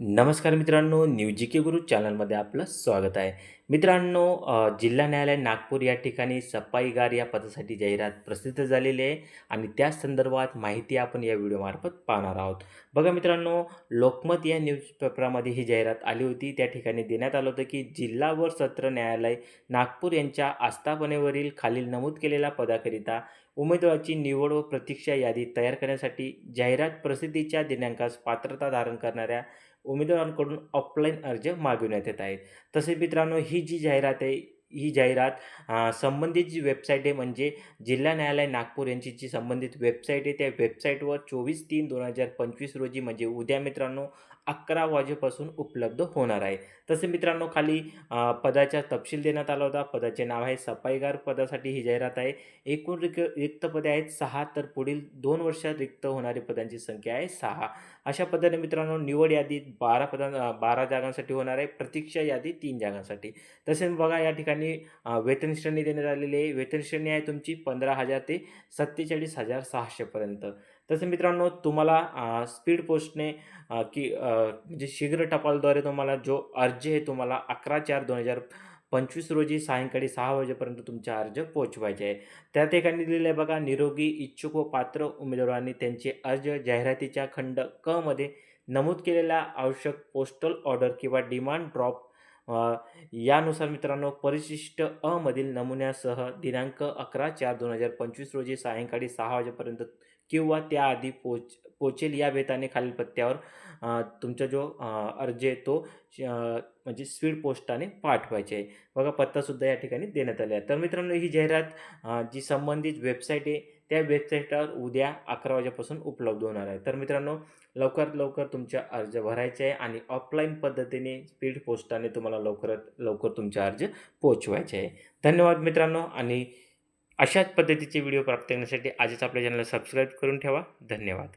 नमस्कार मित्रांनो न्यू जी के गुरु चॅनलमध्ये आपलं स्वागत आहे. मित्रांनो जिल्हा न्यायालय नागपूर या ठिकाणी सफाईगार या पदासाठी जाहिरात प्रसिद्ध झालेली आहे आणि त्या संदर्भात माहिती आपण या व्हिडिओमार्फत पाहणार आहोत. बघा मित्रांनो लोकमत या न्यूजपेपरामध्ये ही जाहिरात आली होती. त्या ठिकाणी देण्यात आलं होतं की जिल्हा व सत्र न्यायालय नागपूर यांच्या आस्थापनेवरील खालील नमूद केलेल्या पदाकरिता उमेदवाराची निवड व प्रतीक्षा यादी तयार करण्यासाठी जाहिरात प्रसिद्धीच्या दिनांकास पात्रता धारण करणाऱ्या उमेदवारांकडून ऑफलाईन अर्ज मागविण्यात येत आहेत. तसेच मित्रांनो ही जी जाहिरात आहे ही जाहिरात संबंधित जी वेबसाईट आहे म्हणजे जिल्हा न्यायालय नागपूर यांची जी संबंधित वेबसाईट आहे त्या वेबसाईटवर चोवीस तीन दोन हजार पंचवीस रोजी म्हणजे उद्या मित्रांनो अकरा वाजेपासून उपलब्ध होणार आहे. तसे मित्रांनो खाली पदाचा तपशील देण्यात आला होता. पदाचे नाव आहे सफाईगार पदासाठी ही जाहिरात आहे. एकूण रिक रिक्त पदे आहेत सहा तर पुढील दोन वर्षात रिक्त होणारी पदांची संख्या आहे सहा. अशा पद्धतीने मित्रांनो निवड यादीत बारा पदां बारा जागांसाठी होणार आहे. प्रतीक्षा यादी तीन जागांसाठी. तसेच बघा या ठिकाणी अ, वेतन श्रेणी देण्यात आलेली आहे. वेतन श्रेणी आहे तुमची पंधरा हजार ते सत्तेचाळीस हजार सहाशेपर्यंत तसं मित्रांनो तुम्हाला स्पीड पोस्टने की म्हणजे शीघ्र टपालद्वारे तुम्हाला जो अर्ज आहे तुम्हाला अकरा चार दोन हजार पंचवीस रोजी सायंकाळी सहा वाजेपर्यंत तुमचा अर्ज पोचवायचे आहे. त्या ठिकाणी दिलेलं आहे बघा निरोगी इच्छुक व पात्र उमेदवारांनी त्यांचे अर्ज जाहिरातीच्या खंड क मध्ये नमूद केलेल्या आवश्यक पोस्टल ऑर्डर किंवा डिमांड ड्रॉप यानुसार मित्रांनो परिशिष्ट अ मधील नमुन्यासह दिनांक अकरा चार दोन हजार पंचवीस रोजी सायंकाळी सहा वाजेपर्यंत किंवा त्याआधी पोच पोचेल या बेताने खालील पत्त्यावर तुमचा जो अर्ज आहे तो म्हणजे स्पीड पोस्टाने पाठवायचे आहे. बघा पत्तासुद्धा या ठिकाणी देण्यात आला आहे. तर मित्रांनो ही जाहिरात जी संबंधित वेबसाईट आहे त्या वेबसाईटवर उद्या अकरा वाजेपासून उपलब्ध होणार आहे. तर मित्रांनो लवकरात लवकर तुमचा अर्ज भरायचे आहे आणि ऑफलाईन पद्धतीने स्पीड पोस्टाने तुम्हाला लवकरात लवकर तुमचा अर्ज पोचवायचे आहे. धन्यवाद मित्रांनो आणि अशाच पद्धतीचे व्हिडिओ प्राप्त करण्यासाठी आजच आपल्या चॅनलला सबस्क्राईब करून ठेवा. धन्यवाद.